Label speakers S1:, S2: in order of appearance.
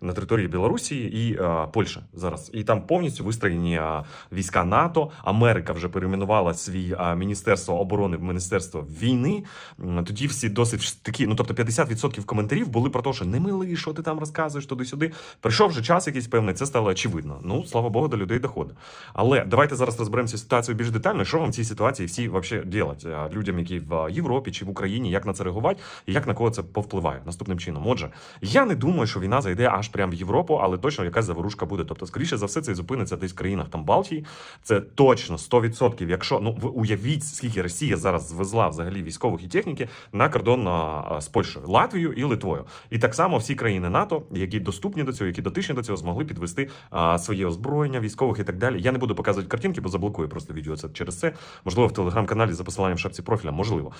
S1: на території Білорусі і а, Польщі зараз. І там повністю вистроєні а, війська НАТО. Америка вже перейменувала свій а, міністерство оборони в міністерство війни. Тоді всі досить такі, ну тобто 50% коментарів були про те, що не милий, що ти там розказуєш туди-сюди. Прийшов вже час якийсь певний, це стало очевидно. Ну слава Богу, до людей доходить. Але давайте зараз розберемося ситуацію більш детально. Що вам в цій ситуації всі вообще делать людям, які в Європі чи в Україні, як на це реагувати, і як на кого це повпливає наступним чином. Отже, я не думаю, що війна зайде аж прямо в Європу, але точно якась заворушка буде. Тобто, скоріше за все, це зупиниться десь в країнах там Балтії. Це точно 100%. Якщо ну ви уявіть, скільки Росія зараз звезла взагалі військових і техніки на кордон з Польщею, Латвією і Литвою. І так само всі країни НАТО, які доступні до цього, які дотичні до цього, змогли підвести а, своє озброєння військових і так далі. Я не буду показувати картинки, бо заблокую просто відео це через це. Можливо, в телеграм-каналі за посиланням в шапці профіля, можливо.